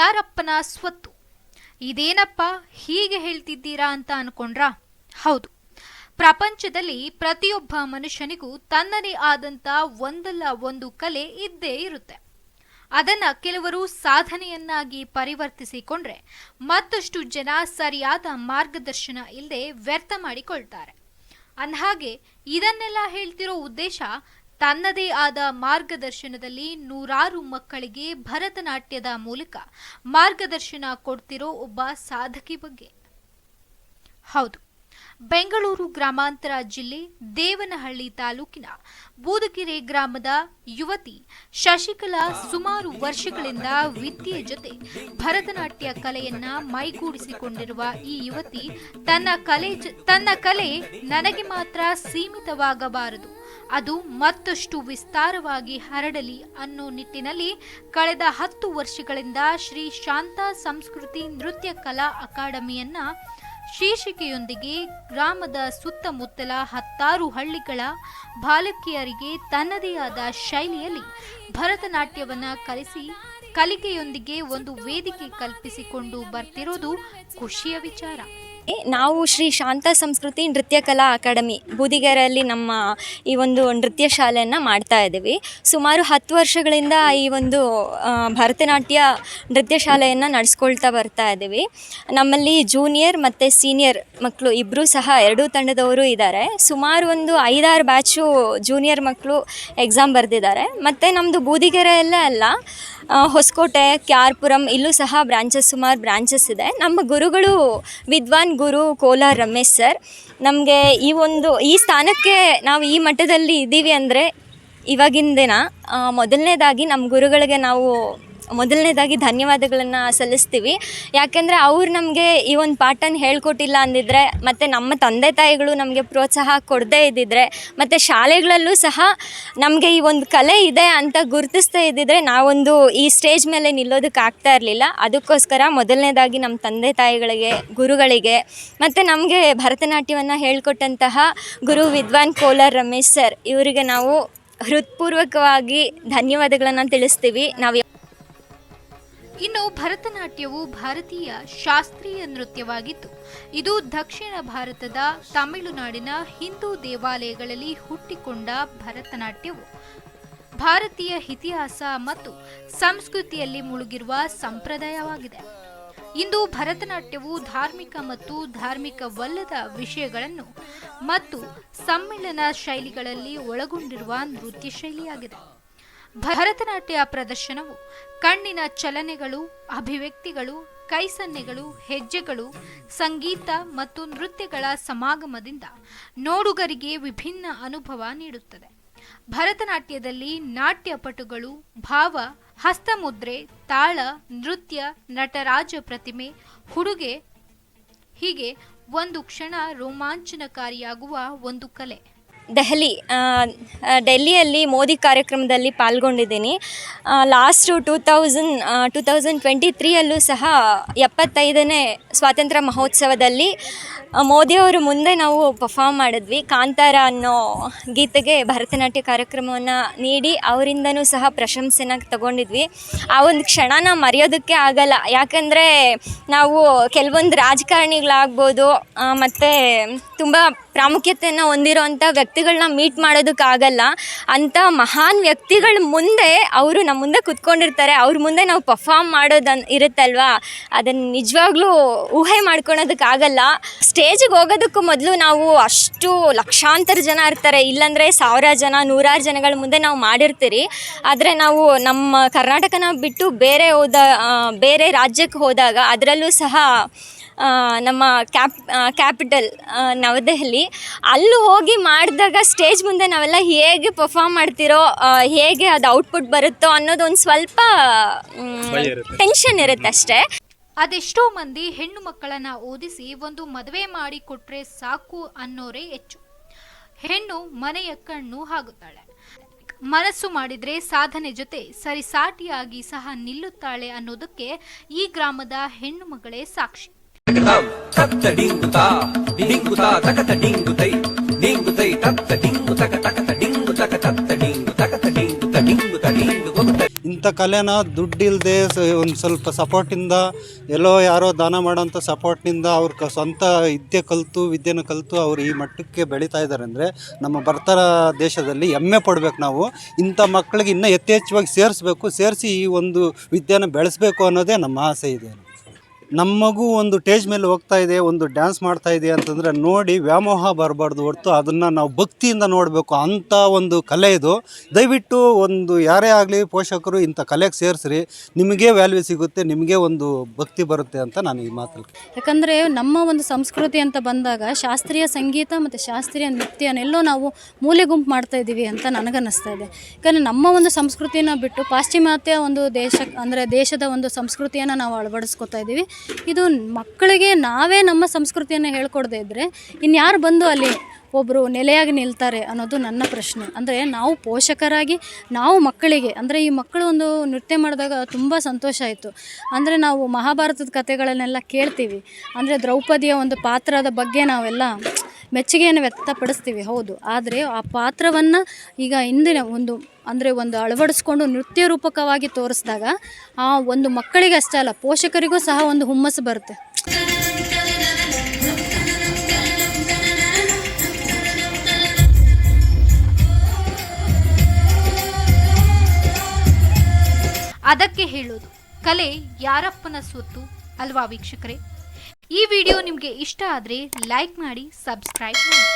ಯಾರಪ್ಪನ ಸ್ವತ್ತು? ಇದೇನಪ್ಪ? ಹೀಗೆ ಹೇಳ್ತಿದ್ದೀರಾ ಅಂತ ಅನ್ಕೊಂಡ್ರಾ? ಹೌದು. ಪ್ರಪಂಚದಲ್ಲಿ ಪ್ರತಿಯೊಬ್ಬ ಮನುಷ್ಯನಿಗೂ ತನ್ನದೇ ಆದಂತ ಒಂದಲ್ಲ ಒಂದು ಕಲೆ ಇದ್ದೇ ಇರುತ್ತೆ. ಅದನ್ನ ಕೆಲವರು ಸಾಧನೆಯನ್ನಾಗಿ ಪರಿವರ್ತಿಸಿಕೊಂಡ್ರೆ ಮತ್ತಷ್ಟು ಜನ ಸರಿಯಾದ ಮಾರ್ಗದರ್ಶನ ಇಲ್ಲದೆ ವ್ಯರ್ಥ ಮಾಡಿಕೊಳ್ತಾರೆ. ಅಂದಹಾಗೆ ಇದನ್ನೆಲ್ಲ ಹೇಳ್ತಿರೋ ಉದ್ದೇಶ ತನ್ನದೇ ಆದ ಮಾರ್ಗದರ್ಶನದಲ್ಲಿ ನೂರಾರು ಮಕ್ಕಳಿಗೆ ಭರತನಾಟ್ಯದ ಮೂಲಕ ಮಾರ್ಗದರ್ಶನ ಕೊಡ್ತಿರೋ ಒಬ್ಬ ಸಾಧಕಿ ಬಗ್ಗೆ. ಹೌದು, ಬೆಂಗಳೂರು ಗ್ರಾಮಾಂತರ ಜಿಲ್ಲೆ ದೇವನಹಳ್ಳಿ ತಾಲೂಕಿನ ಬೂದಕೆರೆ ಗ್ರಾಮದ ಯುವತಿ ಶಶಿಕಲಾ ಸುಮಾರು ವರ್ಷಗಳಿಂದ ವಿದ್ಯೆ ಜೊತೆ ಭರತನಾಟ್ಯ ಕಲೆಯನ್ನ ಮೈಗೂಡಿಸಿಕೊಂಡಿರುವ ಈ ಯುವತಿ ತನ್ನ ಕಲೆ ತನ್ನ ಕಲೆ ನನಗೆ ಮಾತ್ರ ಸೀಮಿತವಾಗಬಾರದು. ಅದು ಮತ್ತಷ್ಟು ವಿಸ್ತಾರವಾಗಿ ಹರಡಲಿ ಅನ್ನೋ ನಿಟ್ಟಿನಲ್ಲಿ ಕಳೆದ ಹತ್ತು ವರ್ಷಗಳಿಂದ ಶ್ರೀ ಶಾಂತ ಸಂಸ್ಕೃತಿ ನೃತ್ಯ ಕಲಾ ಅಕಾಡೆಮಿಯನ್ನ ಶೀರ್ಷಿಕೆಯೊಂದಿಗೆ ಗ್ರಾಮದ ಸುತ್ತಮುತ್ತಲ ಹತ್ತಾರು ಹಳ್ಳಿಗಳ ಬಾಲಕಿಯರಿಗೆ ತನ್ನದೇ ಆದ ಶೈಲಿಯಲ್ಲಿ ಭರತನಾಟ್ಯವನ್ನು ಕಲಿಸಿ ಕಲಿಕೆಯೊಂದಿಗೆ ಒಂದು ವೇದಿಕೆ ಕಲ್ಪಿಸಿಕೊಂಡು ಬರ್ತಿರೋದು ಖುಷಿಯ ವಿಚಾರ. ನಾವು ಶ್ರೀ ಶಾಂತ ಸಂಸ್ಕೃತಿ ನೃತ್ಯ ಕಲಾ ಅಕಾಡೆಮಿ ಬೂದಿಗೆರೆಯಲ್ಲಿ ನಮ್ಮ ಈ ಒಂದು ನೃತ್ಯ ಶಾಲೆಯನ್ನು ಮಾಡ್ತಾ ಇದ್ದೀವಿ. ಸುಮಾರು ಹತ್ತು ವರ್ಷಗಳಿಂದ ಈ ಒಂದು ಭರತನಾಟ್ಯ ನೃತ್ಯ ಶಾಲೆಯನ್ನು ನಡೆಸ್ಕೊಳ್ತಾ ಬರ್ತಾ ಇದ್ದೀವಿ. ನಮ್ಮಲ್ಲಿ ಜೂನಿಯರ್ ಮತ್ತು ಸೀನಿಯರ್ ಮಕ್ಕಳು ಇಬ್ಬರೂ ಸಹ ಎರಡೂ ತಂಡದವರು ಇದ್ದಾರೆ. ಸುಮಾರು ಒಂದು ಐದಾರು ಬ್ಯಾಚು ಜೂನಿಯರ್ ಮಕ್ಕಳು ಎಕ್ಸಾಮ್ ಬರೆದಿದ್ದಾರೆ. ಮತ್ತು ನಮ್ಮದು ಬೂದಿಗೆರೆಯಲ್ಲೇ ಅಲ್ಲ ಹೊಸಕೋಟೆ ಕೆ ಇಲ್ಲೂ ಸಹ ಬ್ರಾಂಚಸ್ ಸುಮಾರು ಬ್ರಾಂಚಸ್ ಇದೆ. ನಮ್ಮ ಗುರುಗಳು ವಿದ್ವಾನ್ ಗುರು ಕೋಲಾರ್ ರಮೇಶ್ ಸರ್, ನಮಗೆ ಈ ಒಂದು, ಈ ಸ್ಥಾನಕ್ಕೆ ನಾವು ಈ ಮಟ್ಟದಲ್ಲಿ ಇದ್ದೀವಿ ಅಂದರೆ ಇವಾಗಿನ ದಿನ ಮೊದಲನೇದಾಗಿ ನಮ್ಮ ಗುರುಗಳಿಗೆ ನಾವು ಮೊದಲನೇದಾಗಿ ಧನ್ಯವಾದಗಳನ್ನು ಸಲ್ಲಿಸ್ತೀವಿ. ಯಾಕೆಂದರೆ ಅವ್ರು ನಮಗೆ ಈ ಒಂದು ಪಾಠನ ಹೇಳ್ಕೊಟ್ಟಿಲ್ಲ ಅಂದಿದ್ರೆ, ಮತ್ತು ನಮ್ಮ ತಂದೆ ತಾಯಿಗಳು ನಮಗೆ ಪ್ರೋತ್ಸಾಹ ಕೊಡದೇ ಇದ್ದಿದ್ರೆ, ಮತ್ತು ಶಾಲೆಗಳಲ್ಲೂ ಸಹ ನಮಗೆ ಈ ಒಂದು ಕಲೆ ಇದೆ ಅಂತ ಗುರುತಿಸ್ತಾ ಇದ್ದಿದ್ರೆ ನಾವೊಂದು ಈ ಸ್ಟೇಜ್ ಮೇಲೆ ನಿಲ್ಲೋದಕ್ಕೆ ಆಗ್ತಾ ಇರಲಿಲ್ಲ. ಅದಕ್ಕೋಸ್ಕರ ಮೊದಲನೇದಾಗಿ ನಮ್ಮ ತಂದೆ ತಾಯಿಗಳಿಗೆ, ಗುರುಗಳಿಗೆ, ಮತ್ತು ನಮಗೆ ಭರತನಾಟ್ಯವನ್ನು ಹೇಳ್ಕೊಟ್ಟಂತಹ ಗುರು ವಿದ್ವಾನ್ ಕೋಲಾರ್ ರಮೇಶ್ ಸರ್, ಇವರಿಗೆ ನಾವು ಹೃತ್ಪೂರ್ವಕವಾಗಿ ಧನ್ಯವಾದಗಳನ್ನು ತಿಳಿಸ್ತೀವಿ. ನಾವು ಇನ್ನು ಭರತನಾಟ್ಯವು ಭಾರತೀಯ ಶಾಸ್ತ್ರೀಯ ನೃತ್ಯವಾಗಿತ್ತು. ಇದು ದಕ್ಷಿಣ ಭಾರತದ ತಮಿಳುನಾಡಿನ ಹಿಂದೂ ದೇವಾಲಯಗಳಲ್ಲಿ ಹುಟ್ಟಿಕೊಂಡ ಭರತನಾಟ್ಯವು. ಭಾರತೀಯ ಇತಿಹಾಸ ಮತ್ತು ಸಂಸ್ಕೃತಿಯಲ್ಲಿ ಮುಳುಗಿರುವ ಸಂಪ್ರದಾಯವಾಗಿದೆ. ಇಂದು ಭರತನಾಟ್ಯವು ಧಾರ್ಮಿಕ ಮತ್ತು ಧಾರ್ಮಿಕವಲ್ಲದ ವಿಷಯಗಳನ್ನು ಮತ್ತು ಸಮ್ಮಿಳನ ಶೈಲಿಗಳಲ್ಲಿ ಒಳಗೊಂಡಿರುವ ನೃತ್ಯ ಶೈಲಿಯಾಗಿದೆ ಭರತನಾಟ್ಯ ಪ್ರದರ್ಶನವು, ಕಣ್ಣಿನ ಚಲನೆಗಳು, ಅಭಿವ್ಯಕ್ತಿಗಳು, ಕೈಸನ್ನೆಗಳು, ಹೆಜ್ಜೆಗಳು, ಸಂಗೀತ ಮತ್ತು ನೃತ್ಯಗಳ ಸಮಾಗಮದಿಂದ ನೋಡುಗರಿಗೆ ವಿಭಿನ್ನ ಅನುಭವ ನೀಡುತ್ತದೆ. ಭರತನಾಟ್ಯದಲ್ಲಿ ನಾಟ್ಯಪಟುಗಳು, ಭಾವ, ಹಸ್ತಮುದ್ರೆ, ತಾಳ, ನೃತ್ಯ, ನಟರಾಜ ಪ್ರತಿಮೆ, ಹುಡುಗೆ, ಹೀಗೆ ಒಂದು ಕ್ಷಣ ರೋಮಾಂಚನಕಾರಿಯಾಗುವ ಒಂದು ಕಲೆ. ದೆಹಲಿ ಡೆಲ್ಲಿಯಲ್ಲಿ ಮೋದಿ ಕಾರ್ಯಕ್ರಮದಲ್ಲಿ ಪಾಲ್ಗೊಂಡಿದ್ದೀನಿ. Last two thousand two thousand twenty ತ್ರೀಯಲ್ಲೂ ಸಹ ಎಪ್ಪತ್ತೈದನೇ ಸ್ವಾತಂತ್ರ್ಯ ಮಹೋತ್ಸವದಲ್ಲಿ ಮೋದಿಯವರು ಮುಂದೆ ನಾವು ಪರ್ಫಾಮ್ ಮಾಡಿದ್ವಿ. ಕಾಂತಾರ ಅನ್ನೋ ಗೀತೆಗೆ ಭರತನಾಟ್ಯ ಕಾರ್ಯಕ್ರಮವನ್ನು ನೀಡಿ ಅವರಿಂದನೂ ಸಹ ಪ್ರಶಂಸೆನ ತಗೊಂಡಿದ್ವಿ. ಆ ಒಂದು ಕ್ಷಣನ ಮರೆಯೋದಕ್ಕೆ ಆಗಲ್ಲ. ಯಾಕಂದರೆ ನಾವು ಕೆಲವೊಂದು ರಾಜಕಾರಣಿಗಳಾಗ್ಬೋದು ಮತ್ತು ತುಂಬ ಪ್ರಾಮುಖ್ಯತೆಯನ್ನು ಹೊಂದಿರೋವಂಥ ವ್ಯಕ್ತಿಗಳನ್ನ ಮೀಟ್ ಮಾಡೋದಕ್ಕಾಗಲ್ಲ ಅಂಥ ಮಹಾನ್ ವ್ಯಕ್ತಿಗಳ ಮುಂದೆ ಅವರು ನಮ್ಮ ಮುಂದೆ ಕುತ್ಕೊಂಡಿರ್ತಾರೆ. ಅವ್ರ ಮುಂದೆ ನಾವು ಪರ್ಫಾಮ್ ಮಾಡೋದನ್ನು ಇರುತ್ತಲ್ವಾ? ಅದನ್ನು ನಿಜವಾಗ್ಲೂ ಊಹೆ ಮಾಡ್ಕೊಳೋದಕ್ಕಾಗಲ್ಲ ಸ್ಟೇಜಿಗೆ ಹೋಗೋದಕ್ಕೂ ಮೊದಲು ನಾವು ಅಷ್ಟು ಲಕ್ಷಾಂತರ ಜನ ಇರ್ತಾರೆ. ಇಲ್ಲಾಂದರೆ ಸಾವಿರ ಜನ ನೂರಾರು ಜನಗಳ ಮುಂದೆ ನಾವು ಮಾಡಿರ್ತೀರಿ. ಆದರೆ ನಾವು ನಮ್ಮ ಕರ್ನಾಟಕನ ಬಿಟ್ಟು ಬೇರೆ ಹೋದ ಬೇರೆ ರಾಜ್ಯಕ್ಕೆ ಹೋದಾಗ ಅದರಲ್ಲೂ ಸಹ ನಮ್ಮ ಕ್ಯಾಪ್ ಕ್ಯಾಪಿಟಲ್ ನವದೆಹಲಿ ಅಲ್ಲಿ ಹೋಗಿ ಮಾಡಿದಾಗ ಸ್ಟೇಜ್ ಮುಂದೆ ನಾವೆಲ್ಲ ಹೇಗೆ ಪರ್ಫಾರ್ಮ್ ಮಾಡ್ತಿರೋ ಹೇಗೆ ಅದು ಔಟ್ಪುಟ್ ಬರುತ್ತೋ ಅನ್ನೋದು ಒಂದು ಸ್ವಲ್ಪ ಟೆನ್ಷನ್ ಇರುತ್ತೆ ಅಷ್ಟೇ. ಅದೆಷ್ಟೋ ಮಂದಿ ಹೆಣ್ಣು ಮಕ್ಕಳನ್ನ ಓದಿಸಿ ಒಂದು ಮದುವೆ ಮಾಡಿ ಕೊಟ್ರೆ ಸಾಕು ಅನ್ನೋರೇ ಹೆಚ್ಚು. ಹೆಣ್ಣು ಮನೆಯ ಕಣ್ಣು ಆಗುತ್ತಾಳೆ ಮನಸ್ಸು ಮಾಡಿದ್ರೆ ಸಾಧನೆ ಜೊತೆ ಸರಿಸಾಟಿಯಾಗಿ ಸಹ ನಿಲ್ಲುತ್ತಾಳೆ ಅನ್ನೋದಕ್ಕೆ ಈ ಗ್ರಾಮದ ಹೆಣ್ಣು ಮಗಳೇ ಸಾಕ್ಷಿ. ಡಿಂಗು. ಇಂಥ ಕಲೆನ ದುಡ್ಡಿಲ್ಲದೆ ಒಂದು ಸ್ವಲ್ಪ ಸಪೋರ್ಟಿಂದ ಎಲ್ಲೋ ಯಾರೋ ದಾನ ಮಾಡೋಂಥ ಸಪೋರ್ಟ್ನಿಂದ ಅವ್ರ ಕ ಸ್ವಂತ ವಿದ್ಯೆ ಕಲಿತು, ವಿದ್ಯೆನ ಕಲಿತು ಅವ್ರು ಈ ಮಟ್ಟಕ್ಕೆ ಬೆಳೀತಾ ಇದ್ದಾರೆ ಅಂದರೆ ನಮ್ಮ ಬರ್ತಾರ ದೇಶದಲ್ಲಿ ಹೆಮ್ಮೆ ಪಡ್ಬೇಕು ನಾವು. ಇಂಥ ಮಕ್ಕಳಿಗೆ ಇನ್ನೂ ಯಥೇಚ್ಛವಾಗಿ ಸೇರಿಸ್ಬೇಕು, ಸೇರಿಸಿ ಈ ಒಂದು ವಿದ್ಯೆನ ಬೆಳೆಸಬೇಕು ಅನ್ನೋದೇ ನಮ್ಮ ಆಸೆ ಇದೆ. ನಮ್ಮ ಮಗು ಒಂದು ಟೇಜ್ ಮೇಲೆ ಹೋಗ್ತಾ ಇದೆ, ಒಂದು ಡ್ಯಾನ್ಸ್ ಮಾಡ್ತಾ ಇದೆ ಅಂತಂದರೆ ನೋಡಿ ವ್ಯಾಮೋಹ ಬರಬಾರ್ದು ಹೊರತು ಅದನ್ನು ನಾವು ಭಕ್ತಿಯಿಂದ ನೋಡಬೇಕು ಅಂಥ ಒಂದು ಕಲೆ ಇದು. ದಯವಿಟ್ಟು ಒಂದು ಯಾರೇ ಆಗಲಿ ಪೋಷಕರು ಇಂಥ ಕಲೆಗೆ ಸೇರಿಸ್ರಿ, ನಿಮಗೆ ವ್ಯಾಲ್ಯೂ ಸಿಗುತ್ತೆ, ನಿಮಗೆ ಒಂದು ಭಕ್ತಿ ಬರುತ್ತೆ ಅಂತ ನಾನು ಈ ಮಾತಲ್ಲಿ ಯಾಕಂದರೆ ನಮ್ಮ ಒಂದು ಸಂಸ್ಕೃತಿ ಅಂತ ಬಂದಾಗ ಶಾಸ್ತ್ರೀಯ ಸಂಗೀತ ಮತ್ತು ಶಾಸ್ತ್ರೀಯ ನೃತ್ಯನೆಲ್ಲೋ ನಾವು ಮೂಲೆ ಗುಂಪು ಮಾಡ್ತಾ ಇದ್ದೀವಿ ಅಂತ ನನಗನ್ನಿಸ್ತಾ ಇದೆ. ಯಾಕಂದರೆ ನಮ್ಮ ಒಂದು ಸಂಸ್ಕೃತಿನ ಬಿಟ್ಟು ಪಾಶ್ಚಿಮಾತ್ಯ ಒಂದು ದೇಶ, ಅಂದರೆ ದೇಶದ ಒಂದು ಸಂಸ್ಕೃತಿಯನ್ನು ನಾವು ಅಳವಡಿಸ್ಕೊತಾ ಇದ್ದೀವಿ. ಇದು ಮಕ್ಕಳಿಗೆ ನಾವೇ ನಮ್ಮ ಸಂಸ್ಕೃತಿಯನ್ನು ಹೇಳ್ಕೊಡದೇ ಇದ್ದರೆ ಇನ್ಯಾರು ಬಂದು ಅಲ್ಲಿ ಒಬ್ಬರು ನೆಲೆಯಾಗಿ ನಿಲ್ತಾರೆ ಅನ್ನೋದು ನನ್ನ ಪ್ರಶ್ನೆ. ಅಂದರೆ ನಾವು ಪೋಷಕರಾಗಿ, ನಾವು ಮಕ್ಕಳಿಗೆ, ಅಂದರೆ ಈ ಮಕ್ಕಳು ಒಂದು ನೃತ್ಯ ಮಾಡಿದಾಗ ತುಂಬ ಸಂತೋಷ ಆಯಿತು. ಅಂದರೆ ನಾವು ಮಹಾಭಾರತದ ಕಥೆಗಳನ್ನೆಲ್ಲ ಕೇಳ್ತೀವಿ. ಅಂದರೆ ದ್ರೌಪದಿಯ ಒಂದು ಪಾತ್ರದ ಬಗ್ಗೆ ನಾವೆಲ್ಲ ಮೆಚ್ಚುಗೆಯನ್ನು ವ್ಯಕ್ತಪಡಿಸ್ತೀವಿ, ಹೌದು. ಆದರೆ ಆ ಪಾತ್ರವನ್ನು ಈಗ ಹಿಂದಿನ ಒಂದು ಅಂದರೆ ಒಂದು ಅಳವಡಿಸ್ಕೊಂಡು ನೃತ್ಯ ರೂಪಕವಾಗಿ ತೋರಿಸಿದಾಗ, ಆ ಒಂದು ಮಕ್ಕಳಿಗೆ ಅಷ್ಟೇ ಅಲ್ಲ, ಪೋಷಕರಿಗೂ ಸಹ ಒಂದು ಹುಮ್ಮಸ್ಸು ಬರುತ್ತೆ. ಅದಕ್ಕೆ ಹೇಳೋದು, ಕಲೆ ಯಾರಪ್ಪನ ಸ್ವತ್ತು ಅಲ್ವಾ ವೀಕ್ಷಕರೇ? ಈ ವಿಡಿಯೋ ನಿಮಗೆ ಇಷ್ಟ ಆದರೆ ಲೈಕ್ ಮಾಡಿ ಸಬ್ಸ್ಕ್ರೈಬ್ ಮಾಡಿ.